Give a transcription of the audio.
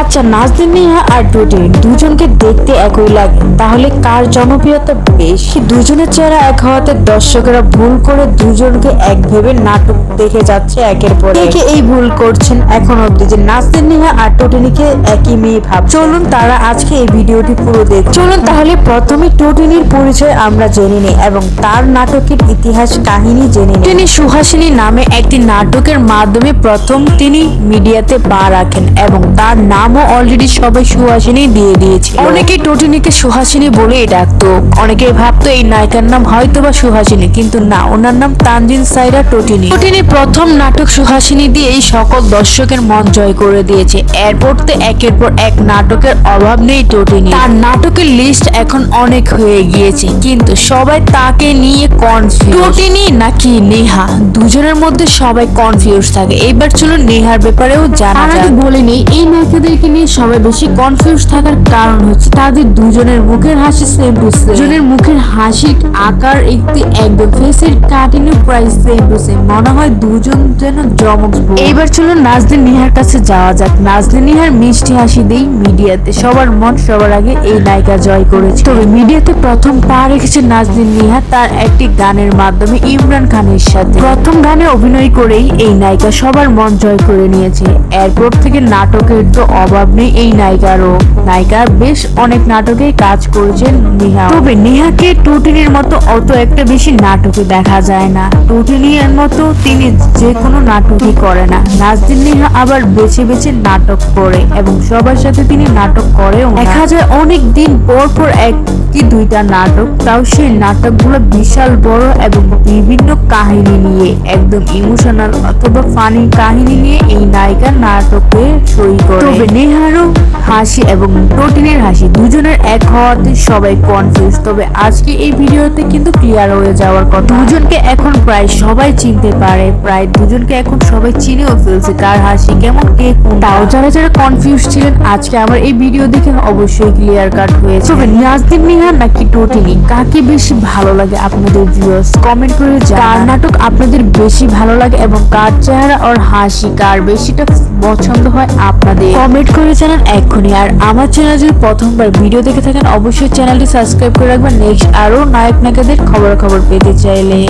আচ্ছা নাজদিন নেহা আর ডুডিন দুজনকে দেখতে একই লাগে। তাহলে কার জনপ্রিয়তা বেশি? দুজনের চেহারা এক হওয়াতে দর্শকেরা ভুল করে দুজনকে এক ভেবে নাটক দেখে যাচ্ছে একের পর কে কে এই ভুল করছেন এখন অব্দি যে নাজদিন নেহা আর টোটিনিকে একই মেয়ে ভাব চলুন তারা আজকে এই ভিডিওটি পুরো দেখ চলুন তাহলে প্রথমে টোটিনির পরিচয় আমরা জেনে নিই এবং তার নাটকের ইতিহাস কাহিনী জেনে নিই। তিনি সুহাসিনী নামে একটি নাটকের মাধ্যমে প্রথম তিনি মিডিয়াতে পা রাখেন এবং তার নামও অলরেডি সবাই সুহাসিনী দিয়ে দিয়েছে অনেকে টোটিনিকে সুহাসিনী বলেই ডাকতো। অনেকে ভাবতো এই নায়িকার নাম হয়তো বা সুহাসিনী, কিন্তু না, ওনার নাম তানজিন সাইরা টোটিনি টোটিনি প্রথম নাটক সুহাসিনী দিয়ে এই সকল দর্শকের মন জয় করে দিয়েছে। এরপর তো একের পর এক নাটকের অভাব নেই টোটিনি তার নাটকের লিস্ট এখন অনেক হয়ে গিয়েছে, কিন্তু সবাই তাকে নিয়ে কনফিউজ টোটিনি নাকি নেহা? দুজনের মধ্যে সবাই কনফিউজ থাকে। এবার চলো নেহার ব্যাপারেও জানা তার আগে যাক বলে নেই এই নায়িকাদেরকে নিয়ে সবাই বেশি কনফিউজ থাকার কারণ হচ্ছে তাদের দুজনের মুখের হাসি সেম টু সেম দুজনের মুখের হাসির আকার একটি একদম ফেসের কাটিংও প্রায় সেম টু সেম মনে হয় দুজন যেন জমক। এইবার চলো নাজদিন নিহার কাছে যাওয়া যাক। নাজদিন নিহার মিষ্টি হাসি দেই মিডিয়াতে। সবার মন সবার আগে এই নায়িকা জয় করেছে। তবে মিডিয়াতে প্রথম পা রেখেছে নাজদিন নিহা, তার একটি গানের মাধ্যমে ইমরান খানের সাথে। প্রথম গানে অভিনয় করেই এই নায়িকা সবার মন জয় করে নিয়েছে। এরপর থেকে নাটকের তো অভাব নেই এই নায়িকারও। নায়িকা বেশ অনেক নাটকে কাজ করেছেন নিহা। তবে নেহাকে টুটিনের মতো অত একটা বেশি নাটকে দেখা যায় না। টুটিনির মতো তিনি যে কোনো নাটকই করে না। নাজদিন নেহা আবার বেছে বেছে নাটক করে এবং সবার সাথে তিনি নাটক করেও দেখা যায় অনেক দিন পর পর এক কি দুইটা নাটক, তাও সেই নাটকগুলো বিশাল বড় এবং বিভিন্ন কাহিনী নিয়ে, একদম ইমোশনাল অথবা ফানি কাহিনী নিয়ে এই নায়িকা নাটকে সই করে। তবে নেহারও হাসি এবং প্রোটিনের হাসি দুজনের এক হওয়াতে সবাই কনফিউজ তবে আজকে এই ভিডিওতে কিন্তু ক্লিয়ার হয়ে যাওয়ার কথা। দুজনকে এখন প্রায় সবাই চিনতে পারে। প্রায় দুজনকে এখন সবাই চিনেও ফেলছে কার হাসি কেমন কে কোন। তাও যারা যারা কনফিউজ ছিলেন আজকে আমার এই ভিডিও দেখে অবশ্যই ক্লিয়ার কাট হয়েছে তবে নাজদিন নিহা নাকি টোটিনি? কাকে বেশি ভালো লাগে আপনাদের ভিউয়ার্স কমেন্ট করে কার নাটক আপনাদের বেশি ভালো লাগে এবং কার চেহারা আর হাসি কার বেশিটা পছন্দ হয় আপনাদের? কমেন্ট করে জানান এক্ষুনি। আর আমার চ্যানেল যদি প্রথমবার ভিডিও দেখে থাকেন, অবশ্যই চ্যানেলটি সাবস্ক্রাইব করে রাখবেন। নেক্সট আরও নায়ক নায়িকাদের খবর খবর পেতে চাইলে।